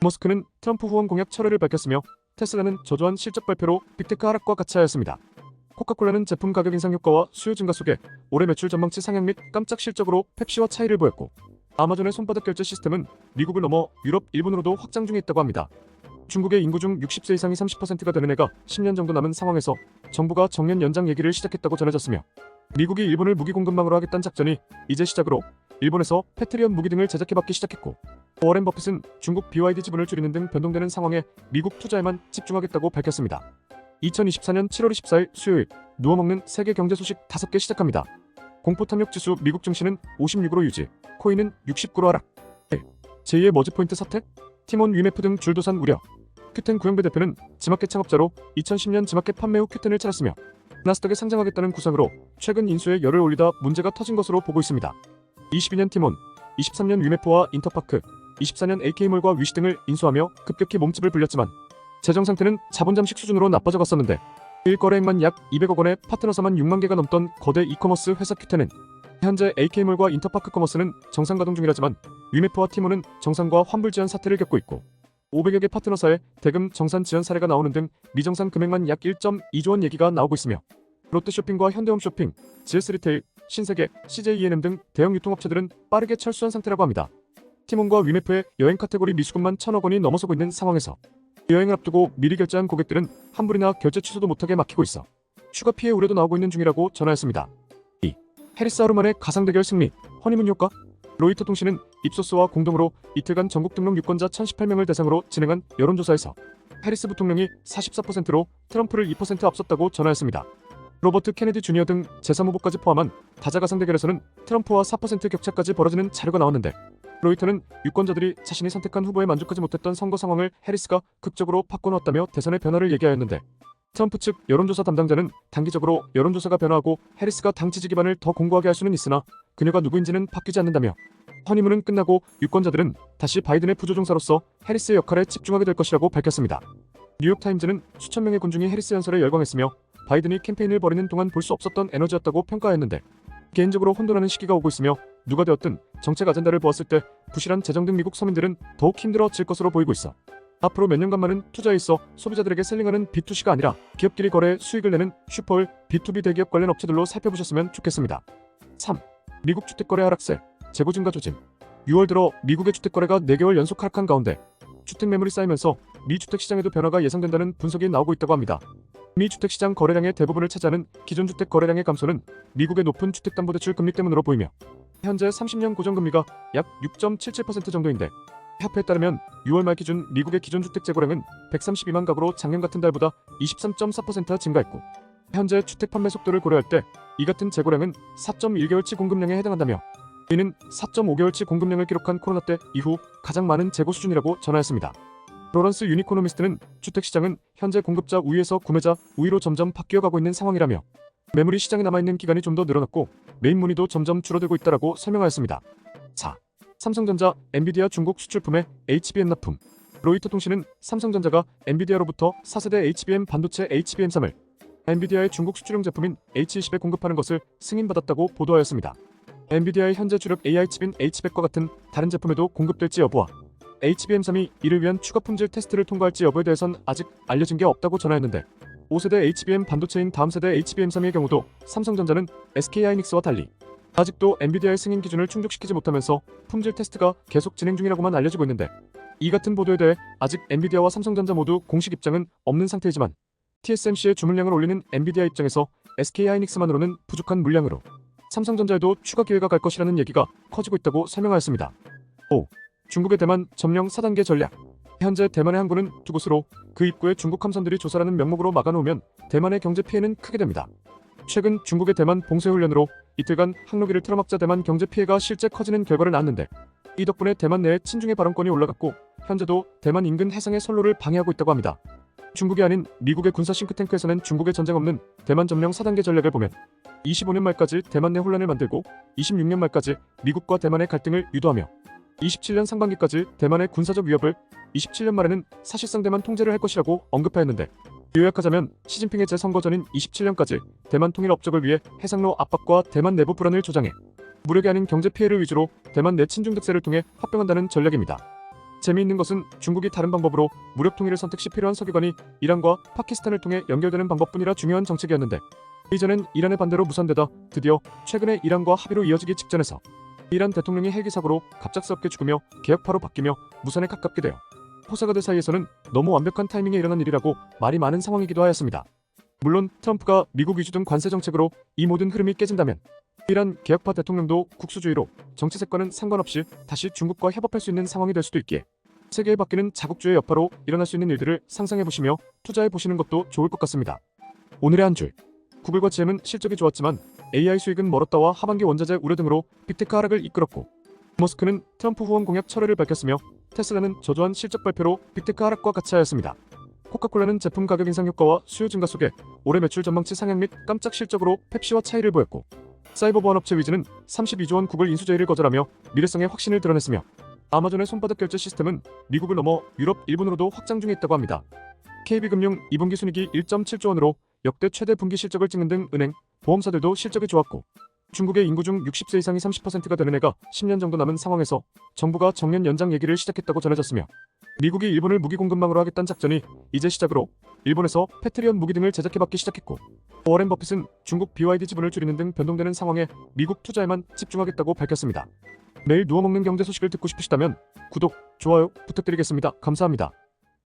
머스크는 트럼프 후원 공약 철회를 밝혔으며 테슬라는 저조한 실적 발표로 빅테크 하락과 같이 하였습니다. 코카콜라는 제품 가격 인상 효과와 수요 증가 속에 올해 매출 전망치 상향 및 깜짝 실적으로 펩시와 차이를 보였고 아마존의 손바닥 결제 시스템은 미국을 넘어 유럽, 일본으로도 확장 중에 있다고 합니다. 중국의 인구 중 60세 이상이 30%가 되는 애가 10년 정도 남은 상황에서 정부가 정년 연장 얘기를 시작했다고 전해졌으며 미국이 일본을 무기 공급망으로 하겠다는 작전이 이제 시작으로 일본에서 패트리언 무기 등을 제작해받기 시작했고 워렌 버핏은 중국 BYD 지분을 줄이는 등 변동되는 상황에 미국 투자에만 집중하겠다고 밝혔습니다. 2024년 7월 24일 수요일 누워먹는 세계 경제 소식 5개 시작합니다. 공포 탐욕 지수 미국 증시는 56으로 유지, 코인은 69로 하락. 제2의 머지 포인트 사태? 팀원 위메프 등 줄도산 우려. 큐텐 구영배 대표는 지마켓 창업자로 2010년 지마켓 판매 후 큐텐을 차렸으며 나스닥에 상장하겠다는 구상으로 최근 인수에 열을 올리다 문제가 터진 것으로 보고 있습니다. 22년 팀원, 23년 위메프와 인터파크, 24년 AK몰과 위시 등을 인수하며 급격히 몸집을 불렸지만 재정 상태는 자본 잠식 수준으로 나빠져 갔었는데 1거래액만 약 200억 원의 파트너사만 6만 개가 넘던 거대 이커머스 회사 큐텐은 현재 AK몰과 인터파크 커머스는 정상 가동 중이라지만 위메프와 티모는 정상과 환불 지연 사태를 겪고 있고 500여 개 파트너사의 대금 정산 지연 사례가 나오는 등 미정산 금액만 약 1.2조 원 얘기가 나오고 있으며 롯데쇼핑과 현대홈쇼핑, GS리테일, 신세계, CJENM 등 대형 유통업체들은 빠르게 철수한 상태라고 합니다. 티몬과 위메프의 여행 카테고리 미수금만 천억 원이 넘어서고 있는 상황에서 여행을 앞두고 미리 결제한 고객들은 환불이나 결제 취소도 못하게 막히고 있어 추가 피해 우려도 나오고 있는 중이라고 전하였습니다. 2. 해리스 하루만의 가상 대결 승리, 허니문 효과? 로이터 통신은 입소스와 공동으로 이틀간 전국 등록 유권자 1018명을 대상으로 진행한 여론조사에서 해리스 부통령이 44%로 트럼프를 2% 앞섰다고 전하였습니다. 로버트 케네디 주니어 등 제3 후보까지 포함한 다자가상 대결에서는 트럼프와 4% 격차까지 벌어지는 자료가 나왔는데 로이터는 유권자들이 자신이 선택한 후보에 만족하지 못했던 선거 상황을 해리스가 극적으로 바꿔놓았다며 대선의 변화를 얘기하였는데 트럼프 측 여론조사 담당자는 단기적으로 여론조사가 변화하고 해리스가 당 지지 기반을 더 공고하게 할 수는 있으나 그녀가 누구인지는 바뀌지 않는다며 허니문은 끝나고 유권자들은 다시 바이든의 부조종사로서 해리스의 역할에 집중하게 될 것이라고 밝혔습니다. 뉴욕타임즈는 수천 명의 군중이 해리스 연설에 열광했으며 바이든이 캠페인을 벌이는 동안 볼 수 없었던 에너지였다고 평가하였는데 개인적으로 혼돈하는 시기가 오고 있으며 누가 되었든 정책 아젠다를 보았을 때 부실한 재정 등 미국 서민들은 더욱 힘들어질 것으로 보이고 있어. 앞으로 몇 년간만은 투자에 있어 소비자들에게 셀링하는 B2C가 아니라 기업끼리 거래 수익을 내는 슈퍼를 B2B 대기업 관련 업체들로 살펴보셨으면 좋겠습니다. 3. 미국 주택거래 하락세, 재고 증가 조짐. 6월 들어 미국의 주택거래가 4개월 연속 하락한 가운데 주택 매물이 쌓이면서 미 주택 시장에도 변화가 예상된다는 분석이 나오고 있다고 합니다. 미 주택 시장 거래량의 대부분을 차지하는 기존 주택 거래량의 감소는 미국의 높은 주택담보대출 금리 때문으로 보이며 현재 30년 고정금리가 약 6.77% 정도인데 협회에 따르면 6월 말 기준 미국의 기존 주택 재고량은 132만 가구로 작년 같은 달보다 23.4% 증가했고 현재 주택 판매 속도를 고려할 때 이 같은 재고량은 4.1개월치 공급량에 해당한다며 이는 4.5개월치 공급량을 기록한 코로나 때 이후 가장 많은 재고 수준이라고 전하였습니다. 로런스 유니코노미스트는 주택시장은 현재 공급자 우위에서 구매자 우위로 점점 바뀌어가고 있는 상황이라며 매물이 시장에 남아있는 기간이 좀 더 늘어났고 메인 문의도 점점 줄어들고 있다라고 설명하였습니다. 4. 삼성전자, 엔비디아 중국 수출품의 HBM 납품 로이터 통신은 삼성전자가 엔비디아로부터 4세대 HBM 반도체 HBM3을 엔비디아의 중국 수출용 제품인 H20에 공급하는 것을 승인받았다고 보도하였습니다. 엔비디아의 현재 주력 AI 칩인 H100과 같은 다른 제품에도 공급될지 여부와 HBM3이 이를 위한 추가 품질 테스트를 통과할지 여부에 대해선 아직 알려진 게 없다고 전하였는데 5세대 HBM 반도체인 다음 세대 HBM3의 경우도 삼성전자는 SK하이닉스와 달리 아직도 엔비디아의 승인 기준을 충족시키지 못하면서 품질 테스트가 계속 진행 중이라고만 알려지고 있는데 이 같은 보도에 대해 아직 엔비디아와 삼성전자 모두 공식 입장은 없는 상태이지만 TSMC의 주문량을 올리는 엔비디아 입장에서 SK하이닉스만으로는 부족한 물량으로 삼성전자에도 추가 기회가 갈 것이라는 얘기가 커지고 있다고 설명하였습니다. 5. 중국의 대만 점령 4단계 전략 현재 대만의 항구는 두 곳으로 그 입구에 중국 함선들이 조사라는 명목으로 막아놓으면 대만의 경제 피해는 크게 됩니다. 최근 중국의 대만 봉쇄훈련으로 이틀간 항로기를 틀어막자 대만 경제 피해가 실제 커지는 결과를 낳았는데 이 덕분에 대만 내에 친중의 발언권이 올라갔고 현재도 대만 인근 해상의 선로를 방해하고 있다고 합니다. 중국이 아닌 미국의 군사 싱크탱크에서는 중국의 전쟁 없는 대만 점령 4단계 전략을 보면 25년 말까지 대만 내 혼란을 만들고 26년 말까지 미국과 대만의 갈등을 유도하며 27년 상반기까지 대만의 군사적 위협을 27년 말에는 사실상 대만 통제를 할 것이라고 언급하였는데 요약하자면 시진핑의 재선거 전인 27년까지 대만 통일 업적을 위해 해상로 압박과 대만 내부 불안을 조장해 무력이 아닌 경제 피해를 위주로 대만 내 친중 득세를 통해 합병한다는 전략입니다. 재미있는 것은 중국이 다른 방법으로 무력 통일을 선택 시 필요한 석유관이 이란과 파키스탄을 통해 연결되는 방법뿐이라 중요한 정책이었는데 이전엔 이란의 반대로 무산되다 드디어 최근에 이란과 합의로 이어지기 직전에서 이란 대통령이 헬기 사고로 갑작스럽게 죽으며 개혁파로 바뀌며 무산에 가깝게 되어 호사가들 사이에서는 너무 완벽한 타이밍에 일어난 일이라고 말이 많은 상황이기도 하였습니다. 물론 트럼프가 미국 위주 등 관세 정책으로 이 모든 흐름이 깨진다면 이란 개혁파 대통령도 국수주의로 정치색과는 상관없이 다시 중국과 협업할 수 있는 상황이 될 수도 있기에 세계에 바뀌는 자국주의 여파로 일어날 수 있는 일들을 상상해 보시며 투자해 보시는 것도 좋을 것 같습니다. 오늘의 한 줄. 구글과 GM은 실적이 좋았지만 AI 수익은 멀었다와 하반기 원자재 우려 등으로 빅테크 하락을 이끌었고 머스크는 트럼프 후원 공약 철회를 밝혔으며 테슬라는 저조한 실적 발표로 빅테크 하락과 같이 하였습니다. 코카콜라는 제품 가격 인상 효과와 수요 증가 속에 올해 매출 전망치 상향 및 깜짝 실적으로 펩시와 차이를 보였고 사이버 보안 업체 위즈는 32조 원 구글 인수제의를 거절하며 미래성의 확신을 드러냈으며 아마존의 손바닥 결제 시스템은 미국을 넘어 유럽, 일본으로도 확장 중에 있다고 합니다. KB금융 2분기 순이익이 1.7조 원으로 역대 최대 분기 실적을 찍는 등 은행, 보험사들도 실적이 좋았고 중국의 인구 중 60세 이상이 30%가 되는 애가 10년 정도 남은 상황에서 정부가 정년 연장 얘기를 시작했다고 전해졌으며 미국이 일본을 무기 공급망으로 하겠다는 작전이 이제 시작으로 일본에서 패트리언 무기 등을 제작해받기 시작했고 워렌 버핏은 중국 BYD 지분을 줄이는 등 변동되는 상황에 미국 투자에만 집중하겠다고 밝혔습니다. 매일 누워먹는 경제 소식을 듣고 싶으시다면 구독, 좋아요 부탁드리겠습니다. 감사합니다.